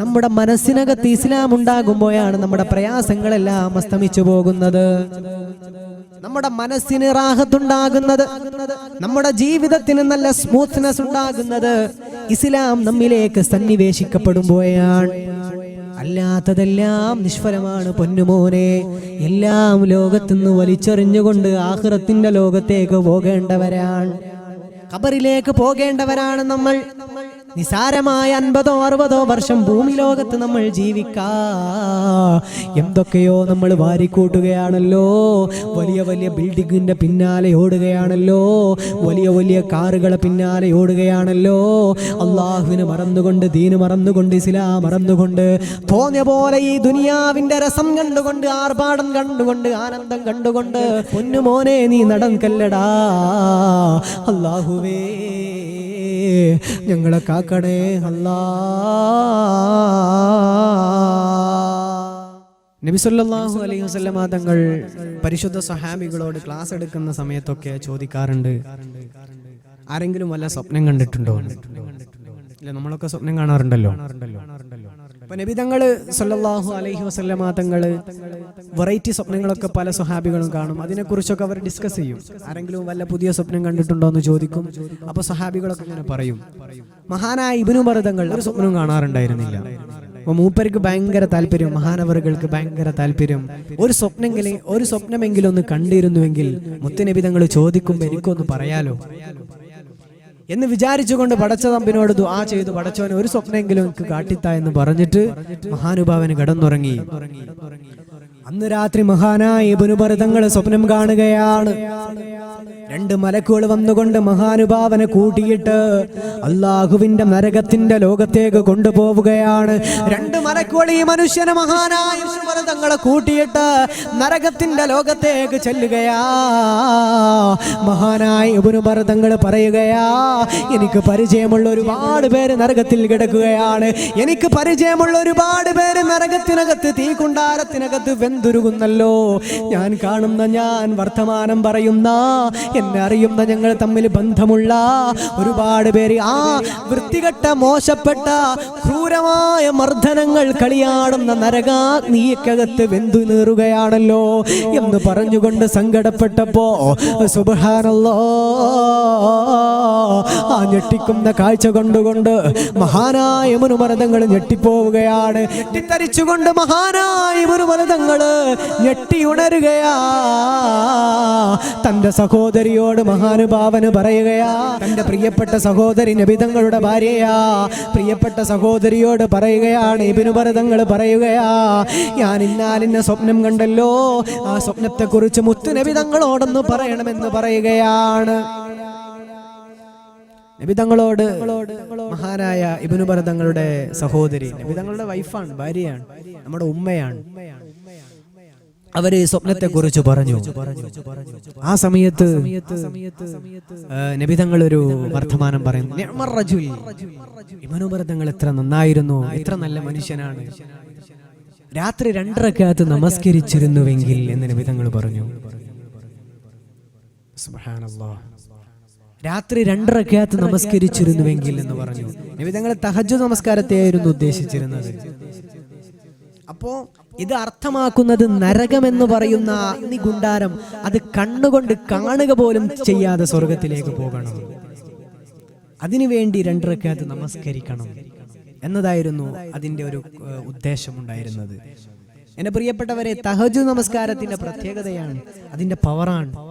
നമ്മുടെ മനസ്സിനകത്ത് ഇസ്ലാം ഉണ്ടാകുമ്പോഴാണ് നമ്മുടെ പ്രയാസങ്ങളെല്ലാം അസ്തമിച്ചു പോകുന്നത്. നമ്മുടെ മനസ്സിന് റാഹത്തുണ്ടാകുന്നത് നമ്മുടെ ജീവിതത്തിന് നല്ല സ്മൂത്ത്നെസ് ഉണ്ടാകുന്നത് ഇസ്ലാം നമ്മിലേക്ക് സന്നിവേശിക്കപ്പെടുമ്പോഴാണ്. അല്ലാത്തതെല്ലാം നിഷ്ഫലമാണ് പൊന്നുമോനെ എല്ലാം ലോകത്തുനിന്ന് വലിച്ചെറിഞ്ഞുകൊണ്ട് ആഹ്റത്തിന്റെ ലോകത്തേക്ക് പോകേണ്ടവരാണ്. ഖബറിലേക്ക് പോകേണ്ടവരാണ് നമ്മൾ. നിസാരമായ അൻപതോ അറുപതോ വർഷം ഭൂമി ലോകത്ത് നമ്മൾ ജീവിക്കാ. എന്തൊക്കെയോ നമ്മൾ വാരിക്കൂട്ടുകയാണല്ലോ. വലിയ വലിയ ബിൽഡിങ്ങിന്റെ പിന്നാലെ ഓടുകയാണല്ലോ. വലിയ വലിയ കാറുകളെ പിന്നാലെ ഓടുകയാണല്ലോ. അള്ളാഹുവിന് മറന്നുകൊണ്ട് ദീന് മറന്നുകൊണ്ട് ഇസ്ലാം മറന്നുകൊണ്ട് തോന്നിയ പോലെ ഈ ദുനിയാവിന്റെ രസം കണ്ടുകൊണ്ട് ആർഭാടം കണ്ടുകൊണ്ട് ആനന്ദം കണ്ടുകൊണ്ട് പൊന്നുമോനെ നീ നടൻ കല്ലടാ അള്ളാഹുവേ. ഞങ്ങളെ കാക്കണേ അല്ലാ. നബിസല്ലാഹു അലൈഹി വസല്ലമ തങ്ങൾ പരിശുദ്ധ സഹാബികളോട് ക്ലാസ് എടുക്കുന്ന സമയത്തൊക്കെ ചോദിക്കാറുണ്ട്. ആരെങ്കിലും വല്ല സ്വപ്നം കണ്ടിട്ടുണ്ടോ? ഇല്ല നമ്മളൊക്കെ സ്വപ്നം കാണാറുണ്ടല്ലോ. അപ്പൊ നബി തങ്ങൾ സല്ലല്ലാഹു അലൈഹി വസ്ലമാ തങ്ങൾ വെറൈറ്റി സ്വപ്നങ്ങളൊക്കെ പല സ്വഹാബികളും കാണും. അതിനെക്കുറിച്ചൊക്കെ അവർ ഡിസ്കസ് ചെയ്യും. ആരെങ്കിലും വല്ല പുതിയ സ്വപ്നം കണ്ടിട്ടുണ്ടോ എന്ന് ചോദിക്കും. അപ്പൊ സ്വഹാബികളൊക്കെ ഇങ്ങനെ പറയും. മഹാനായ ഇബിനു മറുതങ്ങൾ ഒരു സ്വപ്നവും കാണാറുണ്ടായിരുന്നില്ല. അപ്പൊ മൂപ്പർക്ക് ഭയങ്കര താല്പര്യം മഹാനവറുകൾക്ക് ഭയങ്കര താല്പര്യം. ഒരു സ്വപ്നെങ്കിലും ഒരു സ്വപ്നമെങ്കിലും ഒന്ന് കണ്ടിരുന്നുവെങ്കിൽ മുത്തുനബി തങ്ങൾ ചോദിക്കുമ്പോൾ എനിക്കൊന്ന് പറയാലോ. എന്ന് വിചാരിച്ചുകൊണ്ട് പടച്ച തമ്പിനോട് ദുആ ചെയ്തു. പടച്ചവൻ ഒരു സ്വപ്നമെങ്കിലും എനിക്ക് കാട്ടിത്ത എന്ന് പറഞ്ഞിട്ട് മഹാനുഭാവന് കടന്നുറങ്ങി. അന്ന് രാത്രി മഹാനായ ഇബനുഭരതങ്ങൾ സ്വപ്നം കാണുകയാണ്. രണ്ട് മലക്കുകൾ വന്നുകൊണ്ട് മഹാനുഭാവനെ കൂട്ടിയിട്ട് അള്ളാഹുവിന്റെ നരകത്തിന്റെ ലോകത്തേക്ക് കൊണ്ടുപോവുകയാണ്. രണ്ട് മലക്കുകൾ ഈ മനുഷ്യനെ മഹാനായ തങ്ങളെ കൂട്ടിയിട്ട് നരകത്തിന്റെ ലോകത്തേക്ക് ചെല്ലുകയാ. മഹാനായ ഉപനുഭരതങ്ങൾ പറയുകയാ എനിക്ക് പരിചയമുള്ള ഒരുപാട് പേര് നരകത്തിൽ കിടക്കുകയാണ്. എനിക്ക് പരിചയമുള്ള ഒരുപാട് പേര് നരകത്തിനകത്ത് തീ കുണ്ടാരത്തിനകത്ത് വെന്തുരുകുന്നല്ലോ. ഞാൻ കാണുന്ന ഞാൻ വർത്തമാനം പറയുന്ന എന്നെ അറിയുന്ന ഞങ്ങൾ തമ്മിൽ ബന്ധമുള്ള ഒരുപാട് പേര് ആ വൃത്തികെട്ട മോശപ്പെട്ട ക്രൂരമായ മർദ്ദനങ്ങൾ കളിയാടുന്ന നരകാഗ്നിയക്കകത്ത് വെന്തു നീറുകയാണല്ലോ. എന്ന് പറഞ്ഞുകൊണ്ട് സങ്കടപ്പെട്ടപ്പോ ആ ഞെട്ടിക്കുന്ന കാഴ്ച കണ്ടുകൊണ്ട് മഹാനായ മുനുമരതങ്ങൾ ഞെട്ടിപ്പോവുകയാണ്. ഞെട്ടിത്തരിച്ചുകൊണ്ട് മഹാനായ മനുമരതങ്ങൾ ഞെട്ടി ഉണരുകയാ തന്റെ സഹോദരിയോട് മഹാനുഭാവന് പറയുകയാ. തന്റെ പ്രിയപ്പെട്ട സഹോദരി നബിതങ്ങളുടെ ഭാര്യയാ. പ്രിയപ്പെട്ട സഹോദരിയോട് പറയുകയാണ് ഇബിനുഭരതങ്ങൾ പറയുകയാ. ഞാൻ ഇന്നാലിന്ന സ്വപ്നം കണ്ടല്ലോ. ആ സ്വപ്നത്തെ കുറിച്ച് മുത്തുനബിതങ്ങളോടൊന്ന് പറയണമെന്ന് പറയുകയാണ്. നബിതങ്ങളോട് മഹാനായ ഇബിനു ഭരതങ്ങളുടെ സഹോദരി നബിതങ്ങളുടെ വൈഫാണ് ഭാര്യയാണ് നമ്മുടെ ഉമ്മയാണ്. അവർ സ്വപ്നത്തെ കുറിച്ച് പറഞ്ഞു. ആ സമയത്ത് നബിതങ്ങൾ ഒരു വർത്തമാനം പറയുന്നു. "നിഅ്മർ റജുൽ." ഇബ്നു ഭരതങ്ങൾ എത്ര നന്നായിരുന്നു എത്ര നല്ല മനുഷ്യനാണ്. രാത്രി രണ്ടരക്കകത്ത് നമസ്കരിച്ചിരുന്നുവെങ്കിൽ എന്ന് നബിതങ്ങൾ പറഞ്ഞു. രാത്രി രണ്ടരക്കകത്ത് നമസ്കരിച്ചിരുന്നുവെങ്കിൽ എന്ന് പറഞ്ഞു. നിവിധങ്ങൾ തഹജു നമസ്കാരത്തെയായിരുന്നു ഉദ്ദേശിച്ചിരുന്നത്. അപ്പോ ഇത് അർത്ഥമാക്കുന്നത് നരകം എന്ന് പറയുന്ന അഗ്നിഗുണ്ടാരം അത് കണ്ണുകൊണ്ട് കാണുക പോലും ചെയ്യാതെ സ്വർഗത്തിലേക്ക് പോകണം. അതിനുവേണ്ടി രണ്ടരക്കകത്ത് നമസ്കരിക്കണം എന്നതായിരുന്നു അതിന്റെ ഒരു ഉദ്ദേശമുണ്ടായിരുന്നത്. എന്റെ പ്രിയപ്പെട്ടവരെ തഹജു നമസ്കാരത്തിന്റെ പ്രത്യേകതയാണ് അതിന്റെ പവറാണ്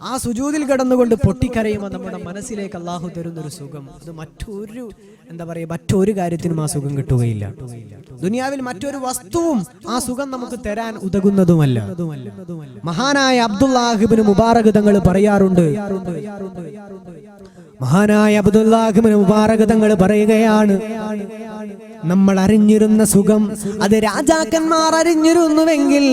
ആ സുജൂതിൽ കിടന്നുകൊണ്ട് പൊട്ടിക്കരയുമ്പോൾ നമ്മുടെ മനസ്സിലേക്ക് അള്ളാഹു തരുന്നൊരു സുഖം. അത് മറ്റൊരു എന്താ പറയുക മറ്റൊരു കാര്യത്തിനും ആ സുഖം കിട്ടുകയില്ല. ദുനിയാവിൽ മറ്റൊരു വസ്തുവും ആ സുഖം നമുക്ക് തരാൻ ഉതകുന്നതുമല്ല. മഹാനായ അബ്ദുല്ലാഹിബിന് മുബാറക് തങ്ങൾ പറയാറുണ്ട്. മഹാനായ അബ്ദുല്ലാഹിബിന് മുബാറക് തങ്ങൾ പറയുകയാണ് നമ്മൾ അറിഞ്ഞിരുന്ന സുഖം അത് രാജാക്കന്മാർ അറിഞ്ഞിരുന്നുവെങ്കിൽ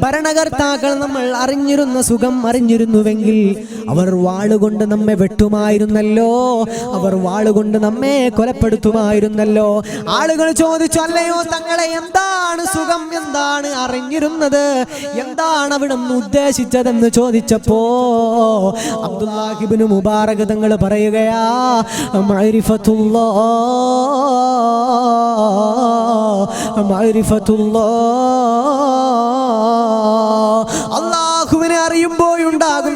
ഭരണകർത്താക്കൾ നമ്മൾ അറിഞ്ഞിരുന്ന സുഖം അറിഞ്ഞിരുന്നുവെങ്കിൽ അവർ വാളുകൊണ്ട് നമ്മെ വെട്ടുമായിരുന്നല്ലോ. അവർ വാളുകൊണ്ട് നമ്മെ കൊലപ്പെടുത്തുമായിരുന്നല്ലോ. ആളുകൾ ചോദിച്ചു അല്ലയോ തങ്ങളെ എന്താണ് സുഖം? എന്താണ് അറിഞ്ഞിരുന്നത്? എന്താണ് അവിടെ ഉദ്ദേശിച്ചതെന്ന് ചോദിച്ചപ്പോ അബ്ദുല്ലാഹിബിന് മുബാറക് തങ്ങൾ പറയുകയാ മഅരിഫത്തുല്ലാ മഅരിഫത്തുല്ലാ. അള്ളാഹുവിനെ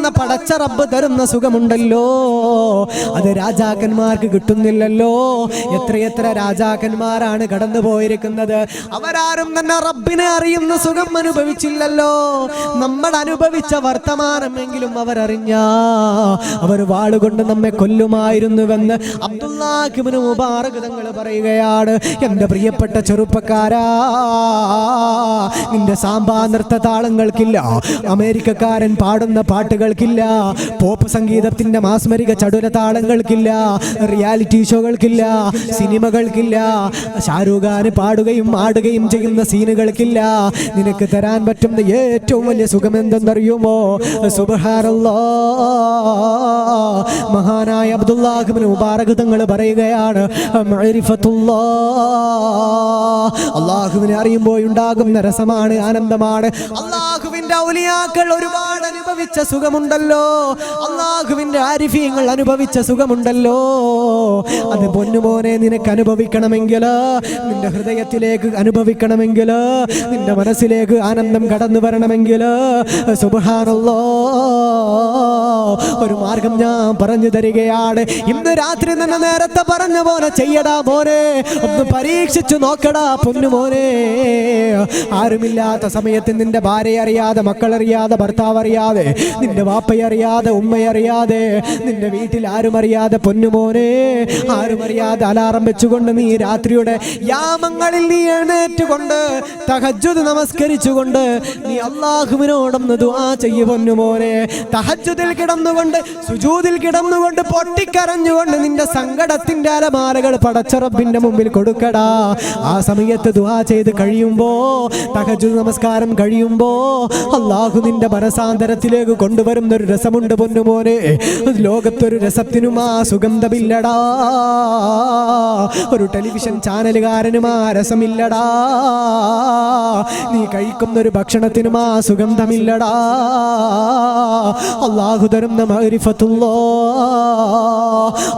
അറിയുമ്പോഴുണ്ടാകുന്ന പടച്ച റബ്ബ് തരുന്ന സുഖമുണ്ടല്ലോ. അത് രാജാക്കന്മാർക്ക് കിട്ടുന്നില്ലല്ലോ. എത്രയെത്ര രാജാക്കന്മാരാണ് കടന്നു പോയിരിക്കുന്നത്. അവരാരും തന്നെ റബ്ബിനെ അറിയുന്ന സുഖം അനുഭവിച്ചില്ലല്ലോ. നമ്മൾ അനുഭവിച്ച വർത്തമാനമെങ്കിലും അവരറിഞ്ഞ. അവർ വാളുകൊണ്ട് നമ്മെ കൊല്ലുമായിരുന്നുവെന്ന് അബ്ദുല്ലാഹിബിന് മുബാറക് തങ്ങൾ പറയുകയാണ്. എന്റെ പ്രിയപ്പെട്ട ചെറുപ്പക്കാരാ നിന്റെ സാമ്പാ നൃത്ത താളങ്ങൾക്കില്ല. അമേരിക്കക്കാരൻ പാടുന്ന പാട്ടുകൾക്കില്ല പോപ്പ് സംഗീതത്തിന്റെ മാസ്മരിക ചടുല താളങ്ങൾക്കില്ല. റിയാലിറ്റി ഷോകൾക്കില്ല സിനിമകൾക്കില്ല ഷാരൂഖ് ഖാൻ പാടുകയും ആടുകയും ചെയ്യുന്ന സീനുകൾക്കില്ല. നിനക്ക് തരാൻ പറ്റുന്ന ഏറ്റവും വലിയ സുഖം എന്തെന്നറിയുമോ സുബഹാനല്ലാ. മഹാനായ അബ്ദുല്ലാഹിബ്നു മുബാറക് തങ്ങൾ പറയുകയാണ് അള്ളാഹുവിനെ അറിയുമ്പോൾ ഉണ്ടാകുന്ന രസമാണ് ആനന്ദമാണ്. അള്ളാഹുവിന്റെ ഔലിയാക്കൾ ഒരുപാട് അനുഭവിച്ച സുഖമുണ്ടല്ലോ. അള്ളാഹുവിന്റെ ആരിഫീങ്ങൾ അനുഭവിച്ച സുഖമുണ്ടല്ലോ. അത് പൊന്നുമോനെ നിനക്ക് അനുഭവിക്കണമെങ്കിൽ നിന്റെ ഹൃദയത്തിലേക്ക് അനുഭവിക്കണമെങ്കിൽ നിന്റെ മനസ്സിലേക്ക് ആനന്ദം കടന്നു വരണമെങ്കിൽ സുബഹാനല്ലോ. ഒരു മാർഗം ഞാൻ പറഞ്ഞു തരികയാണ്. ഇന്ന് രാത്രി തന്നെ നേരത്തെ പറഞ്ഞ പോലെ ചെയ്യടാ മോനെ. ഒന്ന് പരീക്ഷിച്ചു നോക്കടാ പൊന്നു മോനെ. ആരുമില്ലാത്ത സമയത്ത് നിന്റെ ഭാര്യ അറിയാതെ മക്കളറിയാതെ ഭർത്താവ് അറിയാതെ നിന്റെ വാപ്പയറിയാതെ ഉമ്മയറിയാതെ നിന്റെ വീട്ടിൽ ആരും അറിയാതെ പൊന്നുമോനെ ആരും അറിയാതെ അലാറം വെച്ചുകൊണ്ട് നീ രാത്രിയുടെ യാമങ്ങളിൽ നീ എഴുന്നേറ്റുകൊണ്ട് തഹജ്ജുദ് നമസ്കരിച്ചുകൊണ്ട് നീ അള്ളാഹുവിനോടൊന്ന് ദുആ ചെയ്യു പൊന്നുമോനെ. തഹജ്ജുദിൽ കിടന്നുകൊണ്ട് സുജൂദിൽ കിടന്നുകൊണ്ട് പൊട്ടിക്കരഞ്ഞുകൊണ്ട് നിന്റെ സങ്കടത്തിന്റെ അലമാലകൾ പടച്ചറബിന്റെ മുമ്പിൽ കൊടുക്കടാ. ആ സമയത്ത് ദുആ ചെയ്ത് കഴിയുമ്പോ തഹജ്ജുദ് നമസ്കാരം കഴിയുമ്പോ അള്ളാഹു നിന്റെ മനസാന്തരത്തിലേക്ക് കൊണ്ടുവരുന്ന ഒരു രസമുണ്ട് പൊന്നുമോനെ ലോകത്തൊരു രസത്തിനും ആ സുഗന്ധമില്ലടാ. ഒരു ടെലിവിഷൻ ചാനലുകാരനും ആ രസമില്ലടാ. നീ കഴിക്കുന്ന ഒരു ഭക്ഷണത്തിനും ആ സുഗന്ധമില്ലടാ. അള്ളാഹു തരുന്ന മഅരിഫത്തുള്ളോ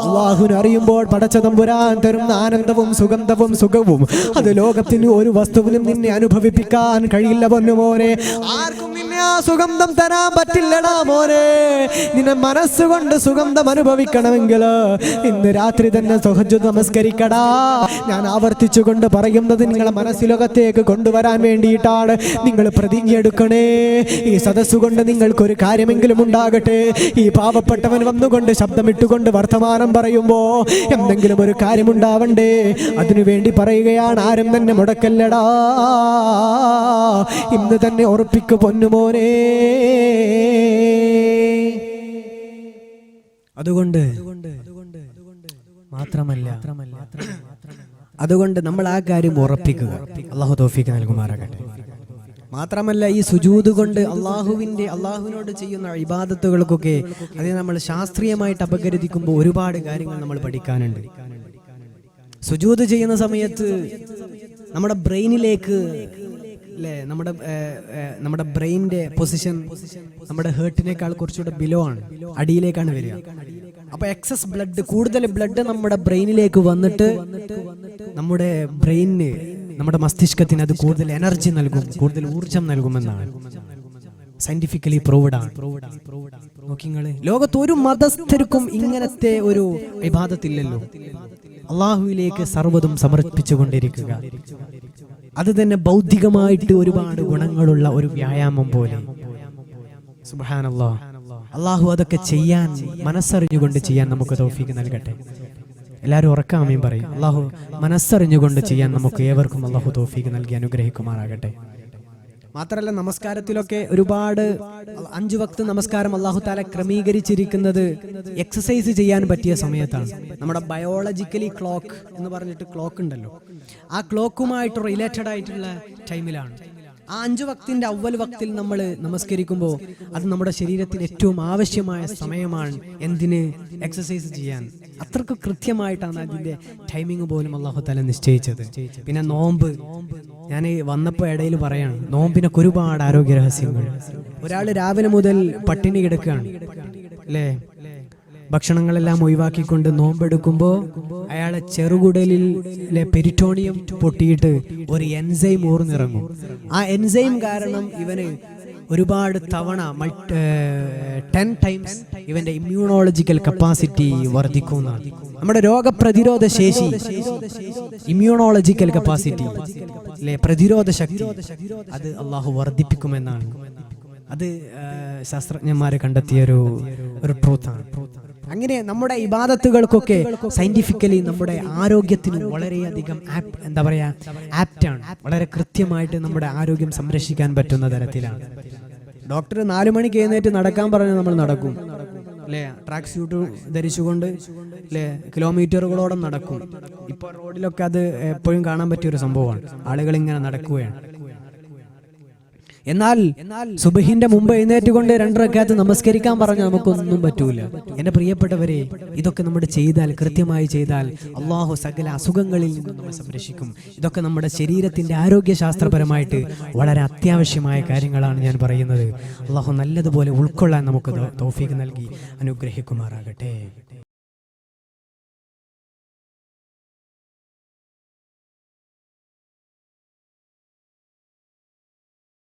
അള്ളാഹുവിനെ അറിയുമ്പോൾ പടച്ച തമ്പുരാൻ തരുന്ന ആനന്ദവും സുഗന്ധവും സുഖവും. അത് ലോകത്തിന് ഒരു വസ്തുവിനും നിന്നെ അനുഭവിപ്പിക്കാൻ കഴിയില്ല പൊന്നുമോനെ. ആർക്കും ആ സുഗന്ധം തരാൻ പറ്റില്ലടാ മോനെ. നിന്നെ മനസ്സുകൊണ്ട് സുഗന്ധം അനുഭവിക്കണമെങ്കിൽ ഇന്ന് രാത്രി തന്നെ സുഹജു നമസ്കരിക്കടാ. ഞാൻ ആവർത്തിച്ചുകൊണ്ട് പറയുന്നത് നിങ്ങളെ മനസ്സിലകത്തേക്ക് കൊണ്ടുവരാൻ വേണ്ടിയിട്ടാണ്. നിങ്ങൾ പ്രതിജ്ഞ എടുക്കണേ. ഈ സദസ്സുകൊണ്ട് നിങ്ങൾക്കൊരു കാര്യമെങ്കിലും ഉണ്ടാകട്ടെ. ഈ പാവപ്പെട്ടവൻ വന്നുകൊണ്ട് ശബ്ദമിട്ടുകൊണ്ട് വർത്തമാനം പറയുമ്പോ എന്തെങ്കിലും ഒരു കാര്യമുണ്ടാവണ്ടേ? അതിനുവേണ്ടി പറയുകയാണ് ആരും തന്നെ മുടക്കല്ലടാ. ഇന്ന് തന്നെ ഉറപ്പിക്കു പൊന്നുമോനെ അതുകൊണ്ട് മാത്രമല്ല അതുകൊണ്ട് നമ്മൾ ആ കാര്യം ഉറപ്പിക്കുക. അള്ളാഹു തോഫിക്ക് നൽകുമാറാകട്ടെ. മാത്രമല്ല ഈ സുജൂത് കൊണ്ട് അള്ളാഹുവിന്റെ അള്ളാഹുവിനോട് ചെയ്യുന്ന ഇബാദത്തുകൾക്കൊക്കെ അതിനെ നമ്മൾ ശാസ്ത്രീയമായിട്ട് അപകരിക്കുമ്പോൾ ഒരുപാട് കാര്യങ്ങൾ നമ്മൾ പഠിക്കാനുണ്ട്. സുജൂത് ചെയ്യുന്ന സമയത്ത് നമ്മുടെ ബ്രെയിനിലേക്ക് അല്ലേ നമ്മുടെ നമ്മുടെ ബ്രെയിനിന്റെ പൊസിഷൻ നമ്മുടെ ഹേർട്ടിനേക്കാൾ കുറച്ചുകൂടെ ബിലോ ആണ്. അടിയിലേക്കാണ് വരിക. അപ്പൊ എക്സസ് ബ്ലഡ് കൂടുതൽ ബ്ലഡ് നമ്മുടെ ബ്രെയിനിലേക്ക് വന്നിട്ട് നമ്മുടെ ബ്രെയിനിന് നമ്മുടെ മസ്തിഷ്കത്തിന് അത് കൂടുതൽ എനർജി നൽകും കൂടുതൽ ഊർജം നൽകുമെന്നാണ്. സയന്റിഫിക്കലി പ്രൂവഡ് ആണ്. നോക്കിങ്ങൾ ലോകത്ത് ഒരു മതസ്ഥർക്കും ഇങ്ങനത്തെ ഒരു വിവാദത്തില്ലല്ലോ അള്ളാഹുവിലേക്ക് സർവതും സമർപ്പിച്ചുകൊണ്ടിരിക്കുക. അത് തന്നെ ബൗദ്ധികമായിട്ട് ഒരുപാട് ഗുണങ്ങളുള്ള ഒരു വ്യായാമം പോലെ. അള്ളാഹു അതൊക്കെ ചെയ്യാൻ മനസ്സറിഞ്ഞുകൊണ്ട് ചെയ്യാൻ നമുക്ക് തോഫിക്ക് നൽകട്ടെ. എല്ലാവരും ഉറക്കാമയും പറയും. അള്ളാഹു മനസ്സറിഞ്ഞുകൊണ്ട് ചെയ്യാൻ നമുക്ക് ഏവർക്കും അള്ളാഹു തോഫിക്ക് നൽകി അനുഗ്രഹിക്കുമാറാകട്ടെ. മാത്രമല്ല നമസ്കാരത്തിലൊക്കെ ഒരുപാട് അഞ്ചു വക്ത് നമസ്കാരം അള്ളാഹു താല ക്രമീകരിച്ചിരിക്കുന്നത് എക്സസൈസ് ചെയ്യാൻ പറ്റിയ സമയത്താണ്. നമ്മുടെ ബയോളജിക്കലി ക്ലോക്ക് എന്ന് പറഞ്ഞിട്ട് ക്ലോക്ക് ഉണ്ടല്ലോ. ആ ക്ലോക്കുമായിട്ട് റിലേറ്റഡ് ആയിട്ടുള്ള ടൈമിലാണ് ആ അഞ്ചു വക്തിന്റെ അവൽ വക്തിൽ നമ്മൾ നമസ്കരിക്കുമ്പോൾ അത് നമ്മുടെ ശരീരത്തിന് ഏറ്റവും ആവശ്യമായ സമയമാണ് എന്തിന് എക്സസൈസ് ചെയ്യാൻ. അത്രയ്ക്ക് കൃത്യമായിട്ടാണ് അതിന്റെ ടൈമിംഗ് പോലും അള്ളാഹു തല നിശ്ചയിച്ചത്. പിന്നെ നോമ്പ്. ഞാൻ വന്നപ്പോൾ ഇടയിൽ പറയാണ് നോമ്പിനൊക്കെ ഒരുപാട് ആരോഗ്യ രഹസ്യങ്ങൾ. ഒരാൾ രാവിലെ മുതൽ പട്ടിണി കിടക്കുകയാണ് അല്ലേ? ഭക്ഷണങ്ങളെല്ലാം ഒഴിവാക്കിക്കൊണ്ട് നോമ്പെടുക്കുമ്പോൾ അയാളെ ചെറുകുടലിലെ പെരിറ്റോണിയം പൊട്ടിയിട്ട് ഒരു എൻസൈം ഊർന്നിറങ്ങും. ആ എൻസൈം കാരണം ഇവന് ഒരുപാട് തവണ ടെൻ ടൈംസ് ഇവന്റെ ഇമ്മ്യൂണോളജിക്കൽ കപ്പാസിറ്റി വർദ്ധിക്കുന്നതാണ് നമ്മുടെ രോഗപ്രതിരോധ ശേഷി ഇമ്മ്യൂണോളജിക്കൽ കപ്പാസിറ്റി അല്ലെ പ്രതിരോധ ശക്തി അത് അള്ളാഹു വർദ്ധിപ്പിക്കുമെന്നാണ്. അത് ശാസ്ത്രജ്ഞന്മാരെ കണ്ടെത്തിയ ഒരു ഒരു ട്രൂത്താണ് അങ്ങനെ നമ്മുടെ ഇബാദത്തുകൾക്കൊക്കെ സയന്റിഫിക്കലി നമ്മുടെ ആരോഗ്യത്തിന് വളരെയധികം ആപ്പ് എന്താ പറയാ ആപ്റ്റാണ് വളരെ കൃത്യമായിട്ട് നമ്മുടെ ആരോഗ്യം സംരക്ഷിക്കാൻ പറ്റുന്ന തരത്തിലാണ്. ഡോക്ടർ നാലു മണിക്ക് എഴുന്നേറ്റ് നടക്കാൻ പറഞ്ഞ് നമ്മൾ നടക്കും. അല്ലേ ട്രാക്ക് സ്യൂട്ട് ധരിച്ചുകൊണ്ട് അല്ലേ കിലോമീറ്ററുകളോളം നടക്കും. ഇപ്പോൾ റോഡിലൊക്കെ അത് എപ്പോഴും കാണാൻ പറ്റിയ ഒരു സംഭവമാണ്. ആളുകൾ ഇങ്ങനെ നടക്കുകയാണ്. എന്നാൽ സുബഹിന്റെ മുമ്പ് എഴുന്നേറ്റുകൊണ്ട് രണ്ടരക്കാലത്ത് നമസ്കരിക്കാൻ പറഞ്ഞ നമുക്കൊന്നും പറ്റൂല. എന്റെ പ്രിയപ്പെട്ടവരെ ഇതൊക്കെ നമ്മൾ ചെയ്താൽ കൃത്യമായി ചെയ്താൽ അള്ളാഹു സകല അസുഖങ്ങളിൽ നിന്നും നമ്മെ സംരക്ഷിക്കും. ഇതൊക്കെ നമ്മുടെ ശരീരത്തിന്റെ ആരോഗ്യശാസ്ത്രപരമായിട്ട് വളരെ അത്യാവശ്യമായ കാര്യങ്ങളാണ് ഞാൻ പറയുന്നത്. അള്ളാഹു നല്ലതുപോലെ ഉൾക്കൊള്ളാൻ നമുക്ക് തോഫീക്ക് നൽകി അനുഗ്രഹിക്കുമാറാകട്ടെ.